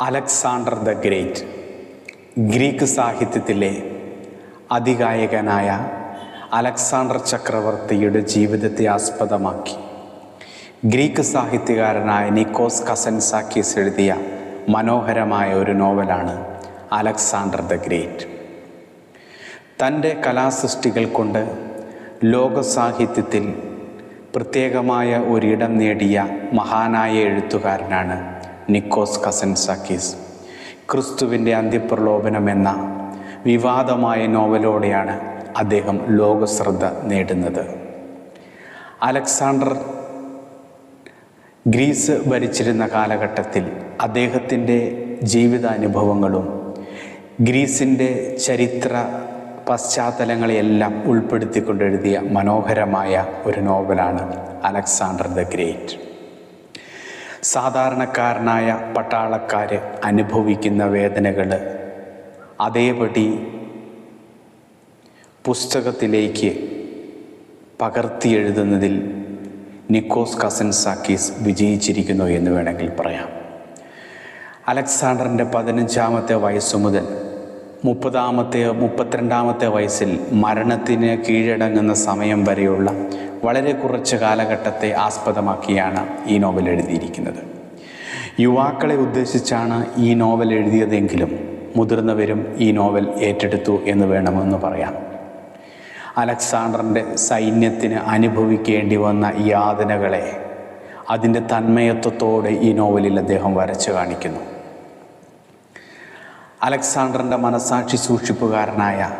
Alexander the great Greek സാഹിത്യത്തിലെ അതികായകനായ Alexander ചക്രവർത്തിയുടെ ജീവിതത്തെ ആസ്പദമാക്കി. ഗ്രീക്ക് സാഹിത്യകാരനായ നിക്കോസ് കസൻസാക്കീസ് എഴുതിയ മനോഹരമായ ഒരു നോവലാണ് അലക്സാണ്ടർ ദ ഗ്രേറ്റ്. തന്റെ കലാസൃഷ്ടികൾ കൊണ്ട് ലോക സാഹിത്യത്തിൽ പ്രത്യേകമായ ഒരിടം നേടിയ മഹാനായ എഴുത്തുകാരനാണ് നിക്കോസ് കസൻസാക്കീസ്. ക്രിസ്തുവിന്റെ അന്ത്യപ്രലോഭനം എന്ന വിവാദമായ നോവലോടെയാണ് അദ്ദേഹം ലോകശ്രദ്ധ നേടുന്നത്. അലക്സാണ്ടർ ഗ്രീസ് ഭരിച്ചിരുന്ന കാലഘട്ടത്തിൽ അദ്ദേഹത്തിന്റെ ജീവിതാനുഭവങ്ങളും ഗ്രീസിന്റെ ചരിത്ര പശ്ചാത്തലങ്ങളെയെല്ലാം ഉൾപ്പെടുത്തിക്കൊണ്ട് എഴുതിയ മനോഹരമായ ഒരു നോവലാണ് അലക്സാണ്ടർ ദ ഗ്രേറ്റ്. സാധാരണക്കാരനായ പട്ടാളക്കാർ അനുഭവിക്കുന്ന വേദനകൾ അതേപടി പുസ്തകത്തിലേക്ക് പകർത്തി എഴുതുന്നതിൽ നിക്കോസ് കസൻസാക്കീസ് വിജയിച്ചിരിക്കുന്നു എന്ന് വേണമെങ്കിൽ പറയാം. അലക്സാണ്ടറിന്റെ പതിനഞ്ചാമത്തെ വയസ്സു മുതൽ മുപ്പതാമത്തെ മുപ്പത്തിരണ്ടാമത്തെ വയസ്സിൽ മരണത്തിന് കീഴടങ്ങുന്ന സമയം വരെയുള്ള വളരെ കുറച്ച് കാലഘട്ടത്തെ ആസ്പദമാക്കിയാണ് ഈ നോവൽ എഴുതിയിരിക്കുന്നത്. യുവാക്കളെ ഉദ്ദേശിച്ചാണ് ഈ നോവൽ എഴുതിയതെങ്കിലും മുതിർന്നവരും ഈ നോവൽ ഏറ്റെടുത്തു എന്ന് വേണമെന്ന് പറയാം. അലക്സാണ്ടറിന്റെ സൈന്യത്തിന് അനുഭവിക്കേണ്ടി വന്ന യാതനകളെ അതിന്റെ തന്മയത്വത്തോടെ ഈ നോവലിൽ അദ്ദേഹം വരച്ചു കാണിക്കുന്നു. അലക്സാണ്ടറിന്റെ മനസാക്ഷി സൂക്ഷിപ്പുകാരനായ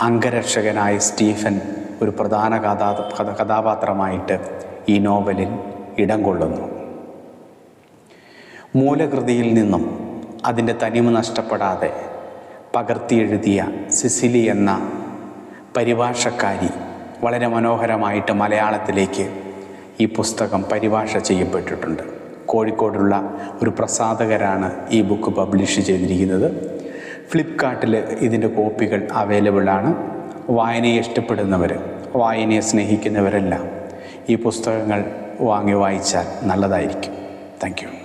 അംഗരക്ഷകനായ സ്റ്റീഫൻ ഒരു പ്രധാന കഥാ കഥ- കഥാപാത്രമായിട്ട് ഈ നോവലിൽ ഇടം കൊള്ളുന്നു. മൂലകൃതിയിൽ നിന്നും അതിന്റെ തനിമ നഷ്ടപ്പെടാതെ പകർത്തിയെഴുതിയ സിസിലി എന്ന പരിഭാഷക്കാരി വളരെ മനോഹരമായിട്ട് മലയാളത്തിലേക്ക് ഈ പുസ്തകം പരിഭാഷ ചെയ്യപ്പെട്ടിട്ടുണ്ട്. കോഴിക്കോടുള്ള ഒരു പ്രസാധകരാണ് ഈ ബുക്ക് പബ്ലിഷ് ചെയ്തിരിക്കുന്നത്. ഫ്ലിപ്കാർട്ടിൽ ഇതിന്റെ കോപ്പികൾ അവൈലബിൾ ആണ് വായനയെ ഇഷ്ടപ്പെടുന്നവർ വായനയെ സ്നേഹിക്കുന്നവരെല്ലാം ഈ പുസ്തകങ്ങൾ വാങ്ങി വായിച്ചാൽ നല്ലതായിരിക്കും. താങ്ക്